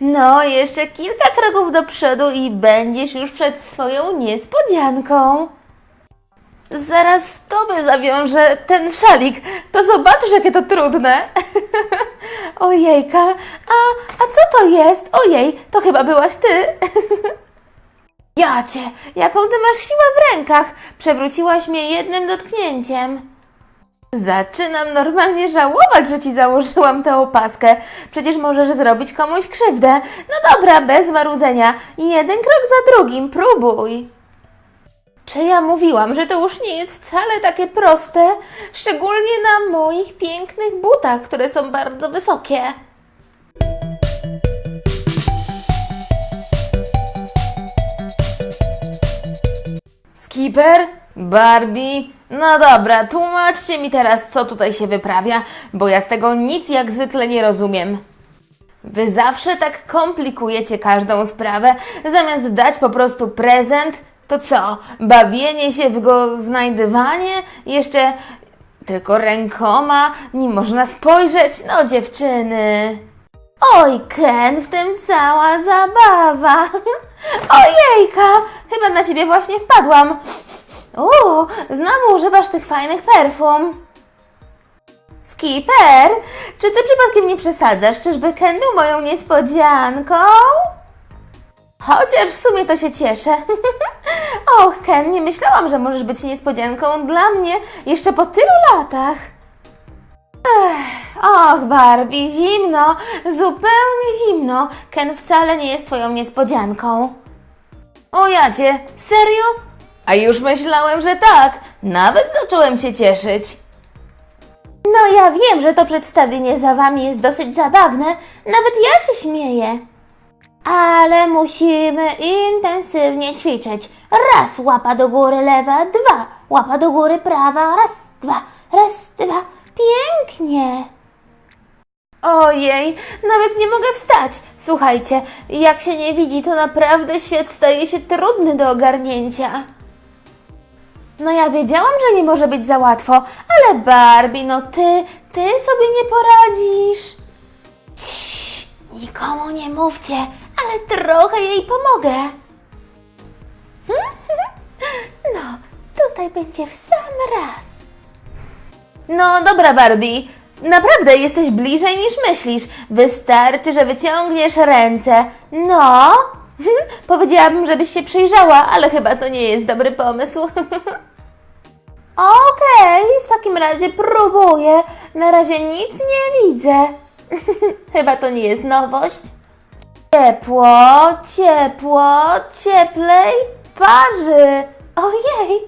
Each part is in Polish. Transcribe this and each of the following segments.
No, jeszcze kilka kroków do przodu i będziesz już przed swoją niespodzianką. Zaraz tobie zawiążę ten szalik, to zobaczysz, jakie to trudne. Ojejka, a, a co to jest? Ojej, to chyba byłaś ty. Jacie, jaką ty masz siłę w rękach? Przewróciłaś mnie jednym dotknięciem. Zaczynam normalnie żałować, że ci założyłam tę opaskę. Przecież możesz zrobić komuś krzywdę. No dobra, bez marudzenia. Jeden krok za drugim, próbuj. Czy ja mówiłam, że to już nie jest wcale takie proste? Szczególnie na moich pięknych butach, które są bardzo wysokie. Skipper? Barbie? No dobra, tłumaczcie mi teraz, co tutaj się wyprawia, bo ja z tego nic jak zwykle nie rozumiem. Wy zawsze tak komplikujecie każdą sprawę, zamiast dać po prostu prezent, to co? Bawienie się w go znajdywanie? Jeszcze tylko rękoma? Nie można spojrzeć? No dziewczyny. Oj, Ken, w tym cała zabawa. Ojejka, chyba na ciebie właśnie wpadłam. Uuu, znowu używasz tych fajnych perfum. Skipper, czy ty przypadkiem nie przesadzasz? Czyżby Ken był moją niespodzianką? Chociaż w sumie to się cieszę. Och, Ken, nie myślałam, że możesz być niespodzianką dla mnie jeszcze po tylu latach. Ech, och, Barbie, zimno, zupełnie zimno. Ken wcale nie jest twoją niespodzianką. O jacie, serio? A już myślałem, że tak. Nawet zacząłem się cieszyć. No ja wiem, że to przedstawienie za wami jest dosyć zabawne. Nawet ja się śmieję. Ale musimy intensywnie ćwiczyć. Raz łapa do góry lewa, dwa łapa do góry prawa, raz, dwa, raz, dwa. Pięknie. Ojej, nawet nie mogę wstać. Słuchajcie, jak się nie widzi, to naprawdę świat staje się trudny do ogarnięcia. No ja wiedziałam, że nie może być za łatwo, ale Barbie, no ty, ty sobie nie poradzisz. Ciii, nikomu nie mówcie, ale trochę jej pomogę. No, tutaj będzie w sam raz. No dobra, Barbie. Naprawdę jesteś bliżej niż myślisz. Wystarczy, że wyciągniesz ręce. No. Powiedziałabym, żebyś się przyjrzała, ale chyba to nie jest dobry pomysł. Okej, w takim razie próbuję. Na razie nic nie widzę. chyba to nie jest nowość. Ciepło, ciepło, cieplej, parzy. Ojej,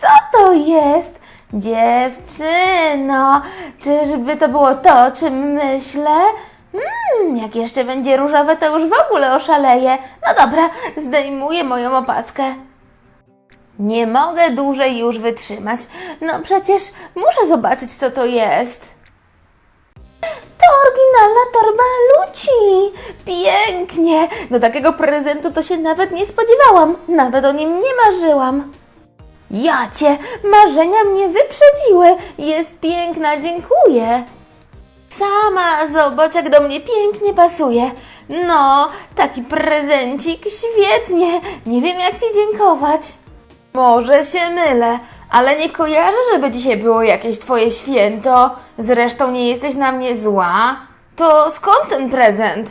co to jest? Dziewczyno, czyżby to było to, czym myślę? Hmm, jak jeszcze będzie różowe, to już w ogóle oszaleję. No dobra, zdejmuję moją opaskę. Nie mogę dłużej już wytrzymać. No przecież muszę zobaczyć, co to jest. To oryginalna torba Luci! Pięknie! Do takiego prezentu to się nawet nie spodziewałam. Nawet o nim nie marzyłam. Jacie, marzenia mnie wyprzedziły. Jest piękna, dziękuję. Sama zobacz, jak do mnie pięknie pasuje. No, taki prezencik, świetnie. Nie wiem, jak Ci dziękować. Może się mylę, ale nie kojarzę, żeby dzisiaj było jakieś Twoje święto. Zresztą nie jesteś na mnie zła. To skąd ten prezent?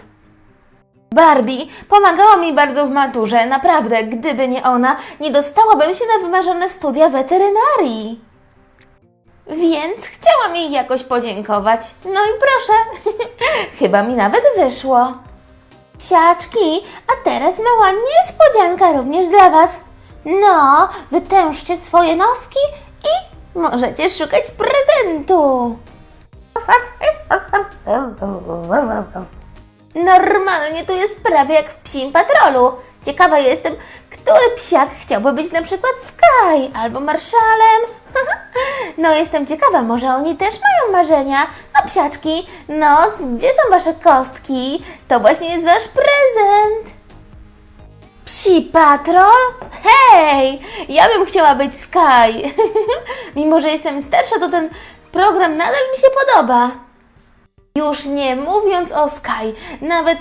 Barbie pomagała mi bardzo w maturze. Naprawdę, gdyby nie ona, nie dostałabym się na wymarzone studia weterynarii. Więc chciałam jej jakoś podziękować. No i proszę, chyba mi nawet wyszło. Siaczki, a teraz mała niespodzianka również dla Was. No, wytężcie swoje noski i możecie szukać prezentu. Normalnie tu jest prawie jak w psim patrolu. Ciekawa jestem, który psiak chciałby być na przykład Sky albo Marszalem. No jestem ciekawa, może oni też mają marzenia. No psiaczki, no gdzie są wasze kostki? To właśnie jest wasz prezent. Psi Patrol? Hej! Ja bym chciała być Sky. Mimo, że jestem starsza, to ten program nadal mi się podoba. Już nie mówiąc o Sky, nawet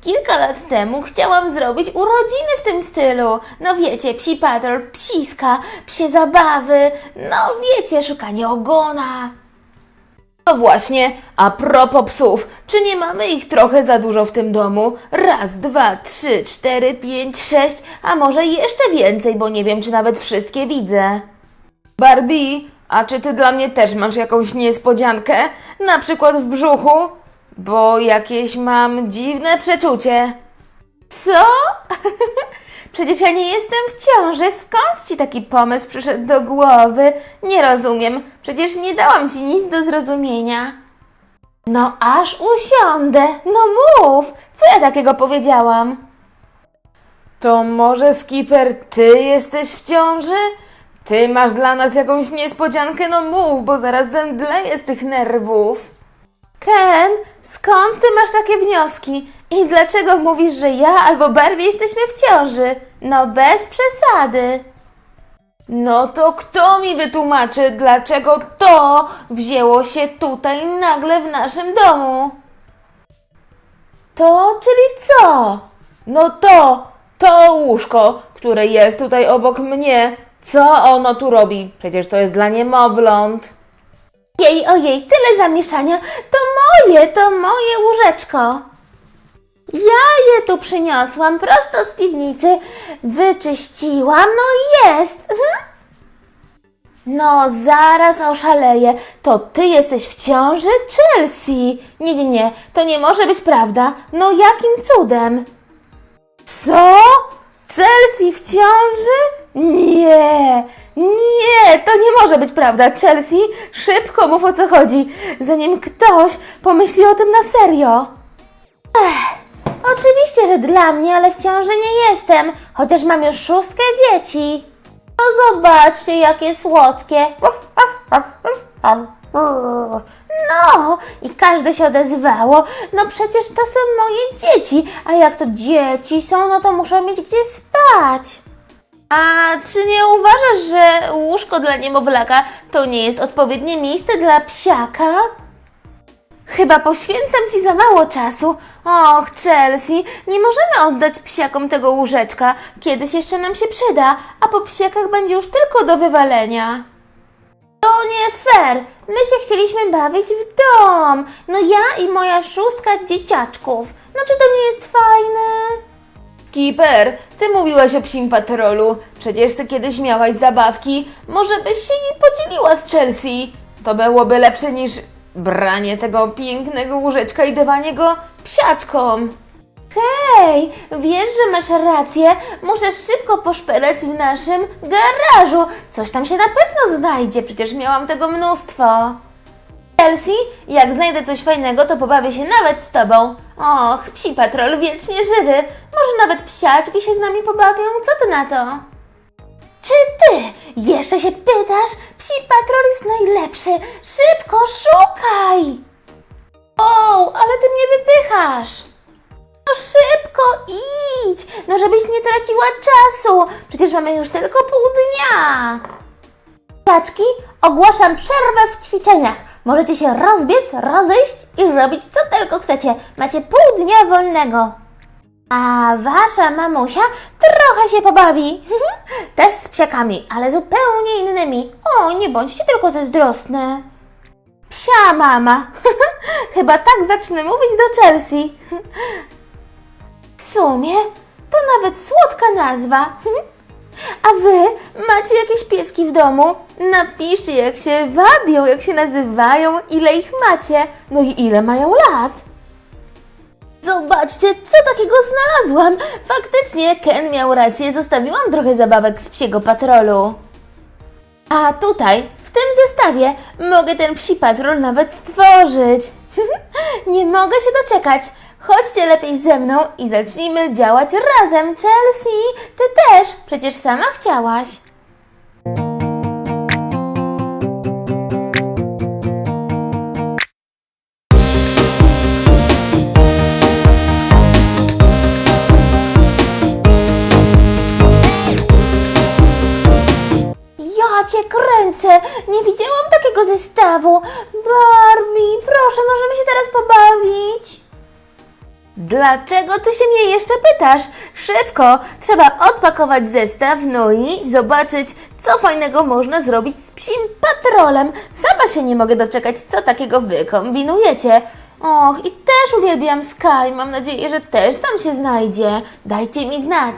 kilka lat temu chciałam zrobić urodziny w tym stylu. No wiecie, psi patrol, psiska, psie zabawy, no wiecie, szukanie ogona. No właśnie, a propos psów, czy nie mamy ich trochę za dużo w tym domu? Raz, dwa, trzy, cztery, pięć, sześć, a może jeszcze więcej, bo nie wiem, czy nawet wszystkie widzę. Barbie, a czy ty dla mnie też masz jakąś niespodziankę? Na przykład w brzuchu? Bo jakieś mam dziwne przeczucie. Co? Przecież ja nie jestem w ciąży. Skąd ci taki pomysł przyszedł do głowy? Nie rozumiem. Przecież nie dałam ci nic do zrozumienia. No aż usiądę. No mów. Co ja takiego powiedziałam? To może, Skipper, ty jesteś w ciąży? Ty masz dla nas jakąś niespodziankę? No mów, bo zaraz zemdleję z tych nerwów. Ken, skąd ty masz takie wnioski? I dlaczego mówisz, że ja albo Barbie jesteśmy w ciąży? No bez przesady. No to kto mi wytłumaczy, dlaczego to wzięło się tutaj nagle w naszym domu? To, czyli co? No to, to łóżko, które jest tutaj obok mnie. Co ono tu robi? Przecież to jest dla niemowląt. Jej, ojej, tyle zamieszania. To moje, to moje łóżeczko. Ja je tu przyniosłam prosto z piwnicy, wyczyściłam, no jest. No, zaraz oszaleję. To ty jesteś w ciąży, Chelsea? Nie, nie, nie, to nie może być prawda. No, jakim cudem? Co? Chelsea w ciąży? Nie, nie, to nie może być prawda. Chelsea, szybko mów o co chodzi, zanim ktoś pomyśli o tym na serio. Ech, oczywiście, że dla mnie, ale w ciąży nie jestem, chociaż mam już szóstkę dzieci. No zobaczcie, jakie słodkie. No, i każde się odezwało. No przecież to są moje dzieci, a jak to dzieci są, no to muszą mieć gdzie spać. A czy nie uważasz, że łóżko dla niemowlaka to nie jest odpowiednie miejsce dla psiaka? Chyba poświęcam ci za mało czasu. Och, Chelsea, nie możemy oddać psiakom tego łóżeczka. Kiedyś jeszcze nam się przyda, a po psiakach będzie już tylko do wywalenia. To nie fair. My się chcieliśmy bawić w dom. No ja i moja szóstka dzieciaczków. No czy to nie jest fajne? Skipper, ty mówiłaś o psim patrolu. Przecież ty kiedyś miałaś zabawki. Może byś się jej podzieliła z Chelsea? To byłoby lepsze niż branie tego pięknego łóżeczka i dawanie go psiaczkom. Hej, wiesz, że masz rację. Muszę szybko poszperać w naszym garażu. Coś tam się na pewno znajdzie, przecież miałam tego mnóstwo. Chelsea, jak znajdę coś fajnego, to pobawię się nawet z tobą. Och, psi patrol wiecznie żywy. Może nawet psiaczki się z nami pobawią. Co ty na to? Czy ty jeszcze się pytasz? Psi patrol jest najlepszy. Szybko szukaj. O, ale ty mnie wypychasz. No szybko idź, no żebyś nie traciła czasu. Przecież mamy już tylko pół dnia. Kaczki, ogłaszam przerwę w ćwiczeniach. Możecie się rozbiec, rozejść i robić co tylko chcecie. Macie pół dnia wolnego. A wasza mamusia trochę się pobawi. Też z psiakami, ale zupełnie innymi. O, nie bądźcie tylko zazdrosne. Psia mama. Chyba tak zacznę mówić do Chelsea. W sumie to nawet słodka nazwa. A wy macie jakieś pieski w domu? Napiszcie jak się wabią, jak się nazywają, ile ich macie, no i ile mają lat. Zobaczcie, co takiego znalazłam! Faktycznie Ken miał rację, zostawiłam trochę zabawek z psiego patrolu. A tutaj, w tym zestawie, mogę ten psi patrol nawet stworzyć. Nie mogę się doczekać. Chodźcie lepiej ze mną i zacznijmy działać razem, Chelsea. Ty też, przecież sama chciałaś. Ja cię kręcę! Nie widziałam takiego zestawu! Barbie, proszę, możemy się teraz pobawić? Dlaczego ty się mnie jeszcze pytasz? Szybko, trzeba odpakować zestaw, no i zobaczyć, co fajnego można zrobić z psim patrolem. Sama się nie mogę doczekać, co takiego wy kombinujecie. Och, i też uwielbiam Sky, mam nadzieję, że też tam się znajdzie. Dajcie mi znać.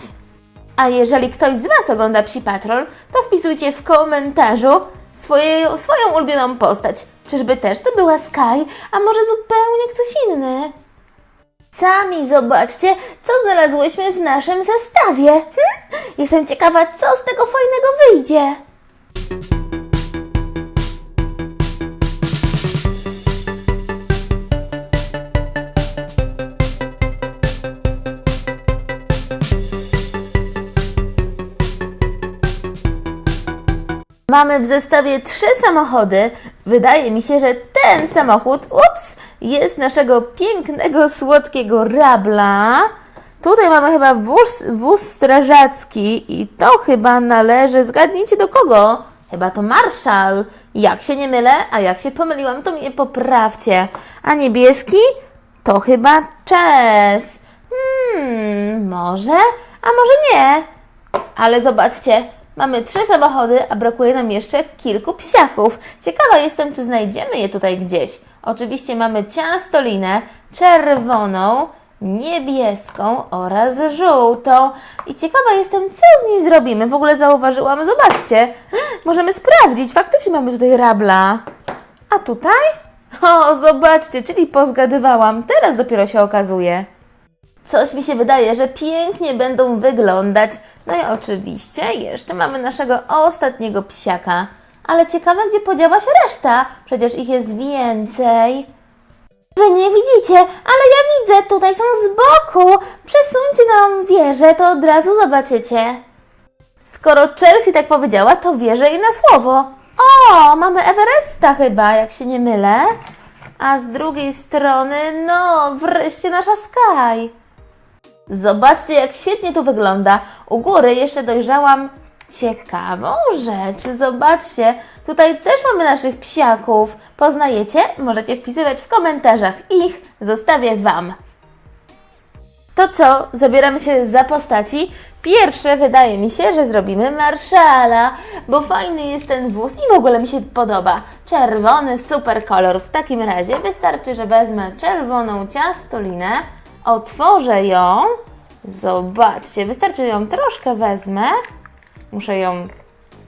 A jeżeli ktoś z Was ogląda Psi Patrol, to wpisujcie w komentarzu swoje, swoją ulubioną postać. Czyżby też to była Sky, a może zupełnie ktoś inny? Sami zobaczcie, co znalazłyśmy w naszym zestawie. Hm? Jestem ciekawa, co z tego fajnego wyjdzie. Mamy w zestawie trzy samochody. Wydaje mi się, że ten samochód, ups, jest naszego pięknego, słodkiego rabla. Tutaj mamy chyba wóz, wóz strażacki i to chyba należy, zgadnijcie do kogo? Chyba to Marszal. Jak się nie mylę, a jak się pomyliłam, to mnie poprawcie. A niebieski? To chyba Chess. Hmm, może? A może nie? Ale zobaczcie, mamy trzy samochody, a brakuje nam jeszcze kilku psiaków. Ciekawa jestem, czy znajdziemy je tutaj gdzieś. Oczywiście mamy ciastolinę czerwoną, niebieską oraz żółtą. I ciekawa jestem, co z niej zrobimy. W ogóle zauważyłam, zobaczcie, możemy sprawdzić. Faktycznie mamy tutaj rabla. A tutaj? O, zobaczcie, czyli pozgadywałam. Teraz dopiero się okazuje. Coś mi się wydaje, że pięknie będą wyglądać. No i oczywiście jeszcze mamy naszego ostatniego psiaka. Ale ciekawe, gdzie podziała się reszta. Przecież ich jest więcej. Wy nie widzicie, ale ja widzę, tutaj są z boku. Przesuńcie nam wieżę, to od razu zobaczycie. Skoro Chelsea tak powiedziała, to wierzę jej na słowo. O, mamy Everesta chyba, jak się nie mylę. A z drugiej strony, no, wreszcie nasza Sky. Zobaczcie, jak świetnie tu wygląda. U góry jeszcze dojrzałam ciekawą rzecz. Zobaczcie, tutaj też mamy naszych psiaków. Poznajecie? Możecie wpisywać w komentarzach. Ich zostawię Wam. To co? Zabieramy się za postaci. Pierwsze wydaje mi się, że zrobimy marszala, bo fajny jest ten wóz i w ogóle mi się podoba. Czerwony, super kolor. W takim razie wystarczy, że wezmę czerwoną ciastolinę, otworzę ją. Zobaczcie, wystarczy ją troszkę wezmę. Muszę ją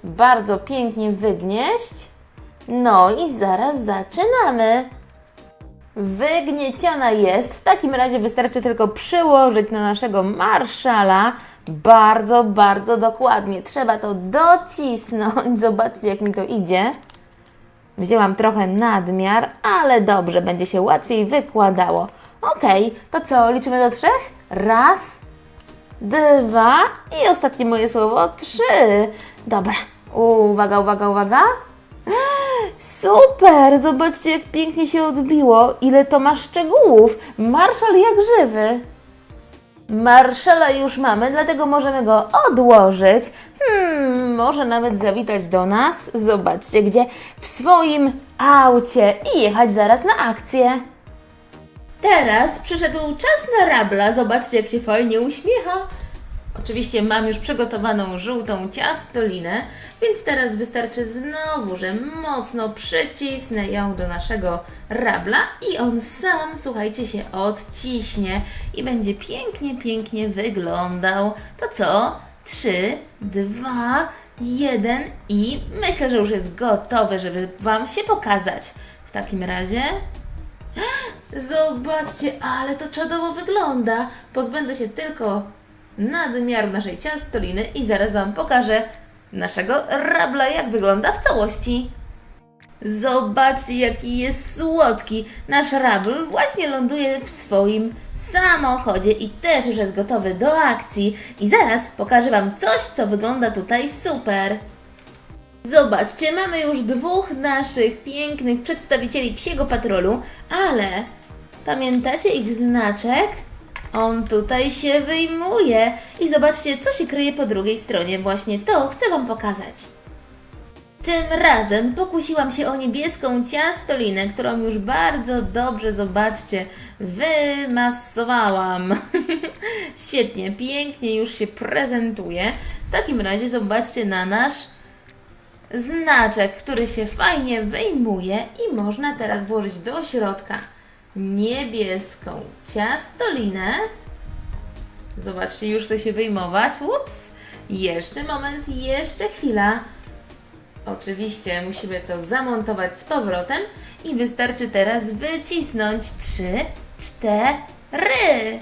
bardzo pięknie wygnieść. No i zaraz zaczynamy. Wygnieciona jest. W takim razie wystarczy tylko przyłożyć na naszego marszala bardzo, bardzo dokładnie. Trzeba to docisnąć. Zobaczcie, jak mi to idzie. Wzięłam trochę nadmiar, ale dobrze, będzie się łatwiej wykładało. Ok, to co, liczymy do trzech? Raz, dwa i ostatnie moje słowo trzy. Dobra, uwaga, uwaga, uwaga. Super! Zobaczcie, jak pięknie się odbiło. Ile to ma szczegółów. Marszal jak żywy. Marszala już mamy, dlatego możemy go odłożyć. Hmm, może nawet zawitać do nas. Zobaczcie, gdzie w swoim aucie i jechać zaraz na akcję. Teraz przyszedł czas na rabla. Zobaczcie, jak się fajnie uśmiecha. Oczywiście mam już przygotowaną żółtą ciastolinę, więc teraz wystarczy znowu, że mocno przycisnę ją do naszego rabla i on sam, słuchajcie, się odciśnie i będzie pięknie, pięknie wyglądał. To co? Trzy, dwa, jeden i myślę, że już jest gotowy, żeby Wam się pokazać. W takim razie Zobaczcie, ale to czadowo wygląda. Pozbędę się tylko nadmiaru naszej ciastoliny i zaraz Wam pokażę naszego rabla, jak wygląda w całości. Zobaczcie, jaki jest słodki. Nasz rabl właśnie ląduje w swoim samochodzie i też już jest gotowy do akcji. I zaraz pokażę Wam coś, co wygląda tutaj super. Zobaczcie, mamy już dwóch naszych pięknych przedstawicieli psiego patrolu, ale pamiętacie ich znaczek? On tutaj się wyjmuje i zobaczcie, co się kryje po drugiej stronie. Właśnie to chcę Wam pokazać. Tym razem pokusiłam się o niebieską ciastolinę, którą już bardzo dobrze, zobaczcie, wymasowałam. Świetnie, pięknie już się prezentuje. W takim razie zobaczcie na nasz znaczek, który się fajnie wyjmuje i można teraz włożyć do środka niebieską ciastolinę. Zobaczcie, już chce się wyjmować. Ups! Jeszcze moment, jeszcze chwila. Oczywiście musimy to zamontować z powrotem i wystarczy teraz wycisnąć trzy, cztery.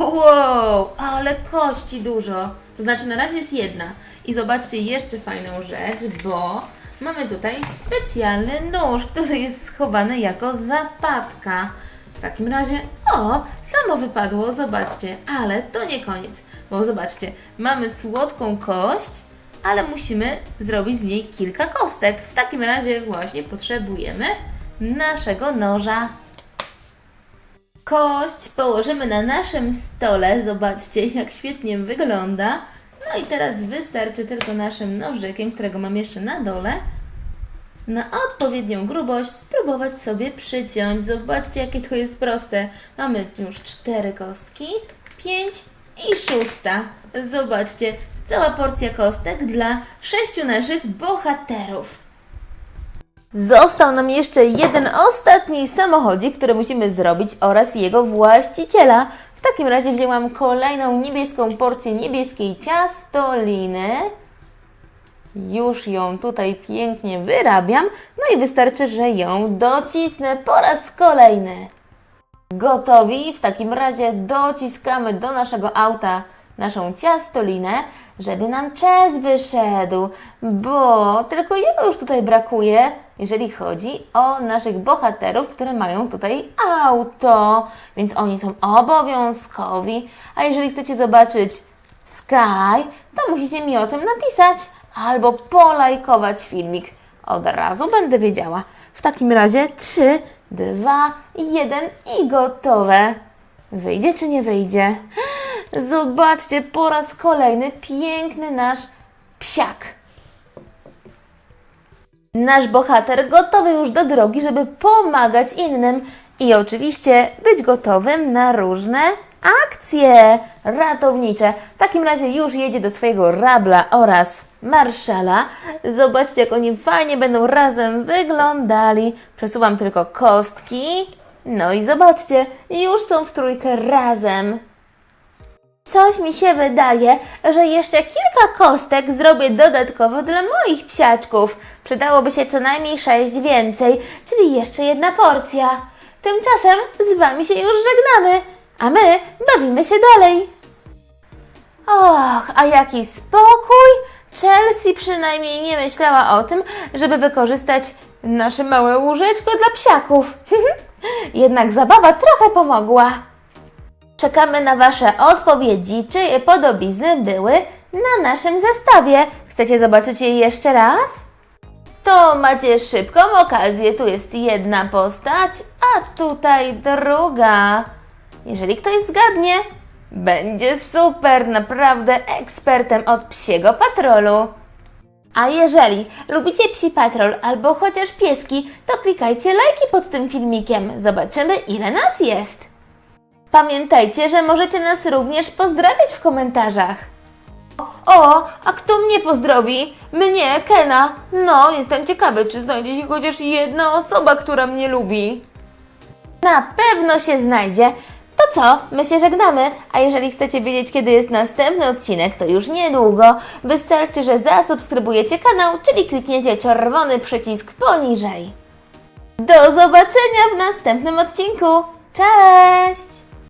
Wow, ale kości dużo. To znaczy na razie jest jedna. I zobaczcie jeszcze fajną rzecz, bo mamy tutaj specjalny nóż, który jest schowany jako zapadka. W takim razie, o, samo wypadło, zobaczcie, ale to nie koniec, bo zobaczcie, mamy słodką kość, ale musimy zrobić z niej kilka kostek. W takim razie właśnie potrzebujemy naszego noża. Kość położymy na naszym stole. Zobaczcie, jak świetnie wygląda. No i teraz wystarczy tylko naszym nożykiem, którego mam jeszcze na dole, na odpowiednią grubość spróbować sobie przyciąć. Zobaczcie, jakie to jest proste. Mamy już cztery kostki, pięć i szósta. Zobaczcie, cała porcja kostek dla sześciu naszych bohaterów. Został nam jeszcze jeden ostatni samochodzik, który musimy zrobić oraz jego właściciela. W takim razie wzięłam kolejną niebieską porcję niebieskiej ciastoliny. Już ją tutaj pięknie wyrabiam. No i wystarczy, że ją docisnę po raz kolejny. Gotowi? W takim razie dociskamy do naszego auta naszą ciastolinę, żeby nam czas wyszedł, bo tylko jego już tutaj brakuje, jeżeli chodzi o naszych bohaterów, które mają tutaj auto, więc oni są obowiązkowi. A jeżeli chcecie zobaczyć Sky, to musicie mi o tym napisać albo polajkować filmik. Od razu będę wiedziała. W takim razie 3, 2, 1 i gotowe. Wyjdzie czy nie wyjdzie? Zobaczcie, po raz kolejny piękny nasz psiak. Nasz bohater gotowy już do drogi, żeby pomagać innym i oczywiście być gotowym na różne akcje ratownicze. W takim razie już jedzie do swojego rabla oraz marszala. Zobaczcie, jak oni fajnie będą razem wyglądali. Przesuwam tylko kostki. No i zobaczcie, już są w trójkę razem. Coś mi się wydaje, że jeszcze kilka kostek zrobię dodatkowo dla moich psiaczków. Przydałoby się co najmniej sześć więcej, czyli jeszcze jedna porcja. Tymczasem z Wami się już żegnamy, a my bawimy się dalej. Och, a jaki spokój! Chelsea przynajmniej nie myślała o tym, żeby wykorzystać nasze małe łóżeczko dla psiaków. Jednak zabawa trochę pomogła. Czekamy na Wasze odpowiedzi, czyje podobizny były na naszym zestawie. Chcecie zobaczyć je jeszcze raz? To macie szybką okazję. Tu jest jedna postać, a tutaj druga. Jeżeli ktoś zgadnie, będzie super, naprawdę ekspertem od psiego patrolu. A jeżeli lubicie psi patrol albo chociaż pieski, to klikajcie lajki pod tym filmikiem. Zobaczymy, ile nas jest. Pamiętajcie, że możecie nas również pozdrawiać w komentarzach. O, a kto mnie pozdrowi? Mnie, Kena. No, jestem ciekawy, czy znajdzie się chociaż jedna osoba, która mnie lubi. Na pewno się znajdzie. To co? My się żegnamy, a jeżeli chcecie wiedzieć, kiedy jest następny odcinek, to już niedługo. Wystarczy, że zasubskrybujecie kanał, czyli klikniecie czerwony przycisk poniżej. Do zobaczenia w następnym odcinku. Cześć!